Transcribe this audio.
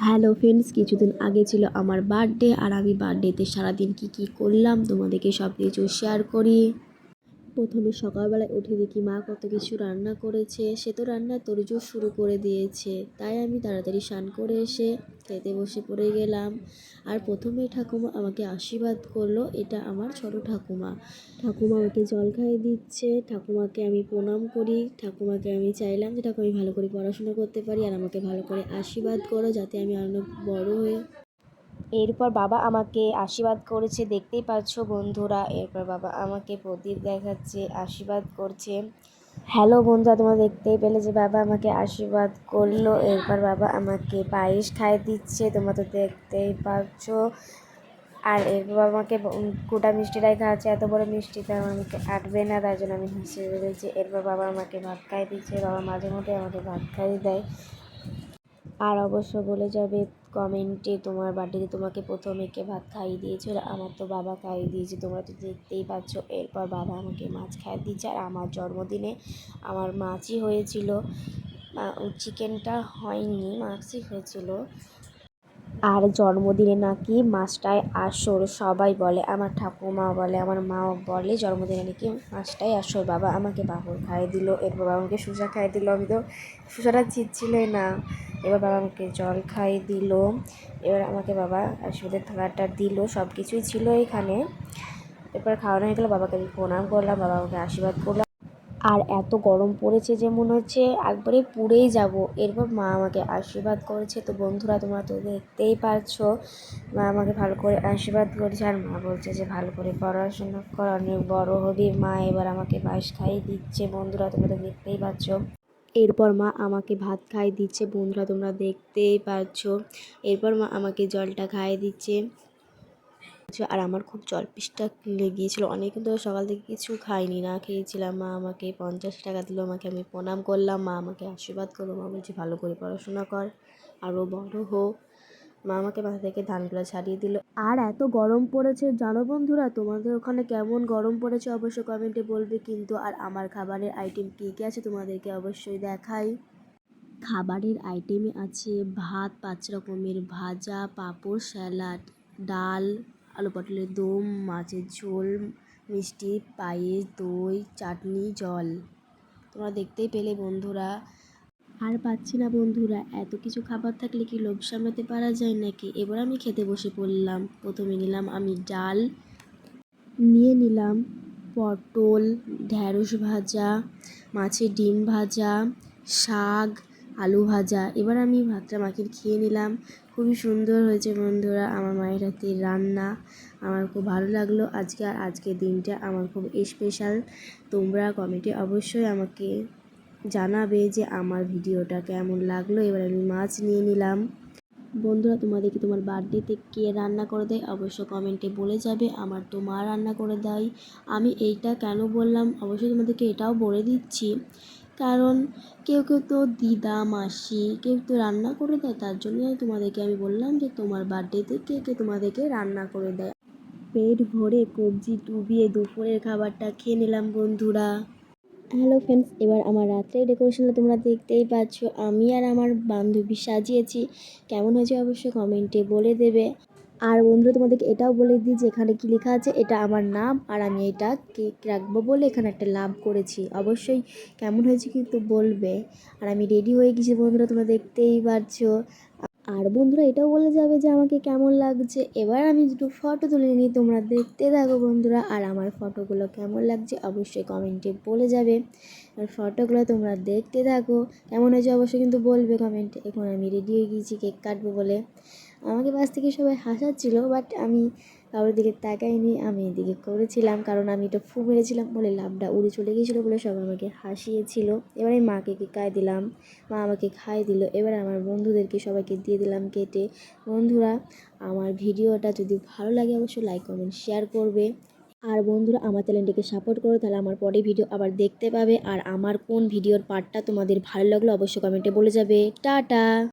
Hello friends, কিছুদিন আগে ছিল আমার বার্থডে আর আমি বার্থডেতে সারাদিন কি কি করলাম তোমাদেরকে সব কিছু শেয়ার করি। প্রথমে সকালবেলায় উঠে দেখি মা কত কিছু রান্না করেছে, সে তো রান্নার তোড়জোড় শুরু করে দিয়েছে। তাই আমি তাড়াতাড়ি স্নান করে এসে খেতে বসে পড়ে গেলাম। আর প্রথমে ঠাকুমা আমাকে আশীর্বাদ করল, এটা আমার ছোট ঠাকুমা। ঠাকুমা আমাকে জল খাইয়ে দিচ্ছে, ঠাকুমাকে আমি প্রণাম করি। ঠাকুমাকে আমি চাইলাম যে, ঠাকুমা, আমি ভালো করে পড়াশোনা করতে পারি, আর আমাকে ভালো করে আশীর্বাদ করো, যাতে আমি অনেক বড় হয়ে এরপর বাবা আমাকে আশীর্বাদ করেছে, দেখতেই পাচ্ছ বন্ধুরা। এরপর বাবা আমাকে প্রদীপ দেখাচ্ছে, আশীর্বাদ করছে। হ্যালো বন্ধুরা, তোমরা দেখতেই পেলে যে বাবা আমাকে আশীর্বাদ করল। এরপর বাবা আমাকে পায়েস খাইয়ে দিচ্ছে, তোমরা তো দেখতেই পাচ্ছ। আর এরপর বাবা আমাকে গোটা মিষ্টিটাই খাওয়াচ্ছে, এত বড় মিষ্টি তো আমাকে আটবে না, তার জন্য আমি হেসে বেরোচ্ছি এরপর বাবা আমাকে ভাত খাইয়ে দিচ্ছে, বাবা মাঝে মধ্যে আমাকে ভাত খাইয়ে দেয়। আর অবশ্য বলে যাবে কমেন্টে তোমার বার্থডেতে তোমাকে প্রথমে কে ভাত খাইয়ে দিয়েছিল আমার তো বাবা খাইয়ে দিয়েছে। তোমরা তো দেখতেই পাচ্ছ, এরপর বাবা আমাকে মাছ খাইয়ে দিয়েছে আর আমার জন্মদিনে আমার মাছই হয়েছিল। চিকেনটা হয়নি, মাছই হয়েছিল। আর জন্মদিনে নাকি মাছটাই আসর, সবাই বলে, আমার ঠাকুমা বলে, আমার মাও বলে জন্মদিনে নাকি মাছটাই আসর। বাবা আমাকে পাঁপড় খাইয়ে দিল, এরপর বাবা আমাকে সুজা খাইয়ে দিল। আমি তো সুজাটা ছিটছিলই না। এবার বাবা আমাকে জল খাইয়ে দিল। এবার আমাকে বাবা আশীর্বাদের থালাটা দিল। সব কিছুই ছিল এখানে। এরপর খাওয়ানো হয়ে গেলো, বাবাকে আমি প্রণাম করলাম, বাবা আমাকে আশীর্বাদ করলাম আর এত গরম পড়েছে যে মনে হচ্ছে একবারে পুড়েই যাব। এরপর মা আমাকে আশীর্বাদ করেছে। তো বন্ধুরা, তোমরা তো দেখতেই পারছ, মা আমাকে ভালো করে আশীর্বাদ করেছে। আর মা বলছে যে, ভালো করে পড়াশোনা কর, অনেক বড় হবি। মা এবার আমাকে পায়েস খাইয়ে দিচ্ছে। বন্ধুরা, তোমরা তো দেখতেই পাচ্ছ। এরপর মা আমাকে ভাত খাইয়ে দিচ্ছে। বন্ধুরা, তোমরা দেখতেই পাচ্ছ। এরপর মা আমাকে জলটা খাইয়ে দিচ্ছে। আর আমার খুব জল পিসটা লেগিয়েছিল অনেক তো সকাল থেকে কিছু খাইনি, না খেয়েছিলাম। মা আমাকে পঞ্চাশ টাকা দিল, আমাকে আমি প্রণাম করলাম। মা আমাকে আশীর্বাদ করল মা বলছে, ভালো করে পড়াশোনা কর। আরও বড় হোক মা আমাকে মাথা থেকে ধানগুলো ছাড়িয়ে দিল। আর এত গরম পড়েছে, জানো বন্ধুরা? তোমাদের ওখানে কেমন গরম পড়েছে? অবশ্যই কমেন্টে বলবে কিন্তু। আর আমার খাবারের আইটেম কী কী আছে তোমাদেরকে অবশ্যই দেখাই। খাবারের আইটেমে আছে ভাত, পাঁচ রকমের ভাজা, পাঁপড়, স্যালাড, ডাল, আলু পটলের দম, মাছের ঝোল, মিষ্টি, পায়েস, দই, চাটনি, জল। তোমরা দেখতেই পেলে বন্ধুরা। আর পাচ্ছি না বন্ধুরা, এত কিছু খাবার থাকলে কি লোভ সামলাতে পারা যায় নাকি? এবার আমি খেতে বসে পড়লাম। প্রথমে নিলাম আমি ডাল, নিয়ে নিলাম পটল ঢ্যাঁড়স ভাজা, মাছের ডিম ভাজা, শাক, আলু ভাজা। এবার আমি ভাতটা মাখিয়ে খেয়ে নিলাম। খুবই সুন্দর হয়েছে বন্ধুরা আমার মায়ের হাতের রান্না। আমার খুব ভালো লাগল আজকে আর আজকের দিনটা আমার খুব স্পেশাল তোমরা কমেন্টে অবশ্যই আমাকে জানাবে যে আমার ভিডিওটা কেমন লাগল। এবার আমি মাছ নিয়ে নিলাম। বন্ধুরা তোমাদেরকে তোমার বার্থডেতে কে রান্না করে দেয়? অবশ্য কমেন্টে বলে যাবে। আমার তো মা রান্না করে দেয়। আমি এইটা কেন বললাম? অবশ্যই তোমাদেরকে এটাও বলে দিচ্ছি। কারণ কেউ কেউ তো দিদা, মাসি কেউ তো রান্না করে দেয়। তার জন্যই তোমাদেরকে, আমি বললাম যে তোমার বার্থডেতে কে কে তোমাদেরকে রান্না করে দেয়। পেট ভরে কবজি ডুবিয়ে দুপুরের খাবারটা খেয়ে নিলাম বন্ধুরা। হ্যালো ফ্রেন্ডস এবার আমার রাত্রে ডেকোরেশনটা তোমরা দেখতেই পাচ্ছ। আমি আর আমার বান্ধবী সাজিয়েছি। কেমন হয়েছে অবশ্যই কমেন্টে বলে দেবে। আর বন্ধুরা, তোমাদেরকে এটাও বলে দিই যে এখানে কী লেখা আছে, এটা আমার নাম, আর আমি এটা কেক রাখব বলে এখানে একটা লাভ করেছি। অবশ্যই কেমন হয়েছে কিন্তু বলবে। আর আমি রেডি হয়ে গেছি বন্ধুরা, তোমরা দেখতেই পারছ আর বন্ধুরা এটাও বলে যাবে যে আমাকে কেমন লাগছে। এবার আমি দুটো ফটো তুলে নিই, তোমরা দেখতে থাকো বন্ধুরা। আর আমার ফটোগুলো কেমন লাগছে অবশ্যই কমেন্টে বলে যাবে। আর ফটোগুলো তোমরা দেখতে থাকো। কেমন হয়েছে অবশ্যই কিন্তু বলবে কমেন্টে এখন আমি রেডি হয়ে গিয়েছি কেক কাটবো বলে। আমাকে পাশ থেকে সবাই হাসাচ্ছিল বাট আমি কারোর দিকে তাকাইনি, আমি এদিকে করেছিলাম, কারণ আমি এটা ফু মেরেছিলাম বলে লাভটা উড়ে চলে গিয়েছিল বলে সবাই আমাকে হাসিয়েছিল। এবার আমি মাকে খাই দিলাম, মা আমাকে খাই দিল, এবার আমার বন্ধুদেরকে সবাইকে দিয়ে দিলাম কেটে। বন্ধুরা, আমার ভিডিওটা যদি ভালো লাগে অবশ্যই লাইক কমেন্ট শেয়ার করবে। আর বন্ধুরা, আমার চ্যানেলটিকে সাপোর্ট করো, তাহলে আমার পরে ভিডিও আবার দেখতে পাবে। আর আমার কোন ভিডিওর পার্টটা তোমাদের ভালো লাগল অবশ্যই কমেন্টে বলে যাবে। টাটা!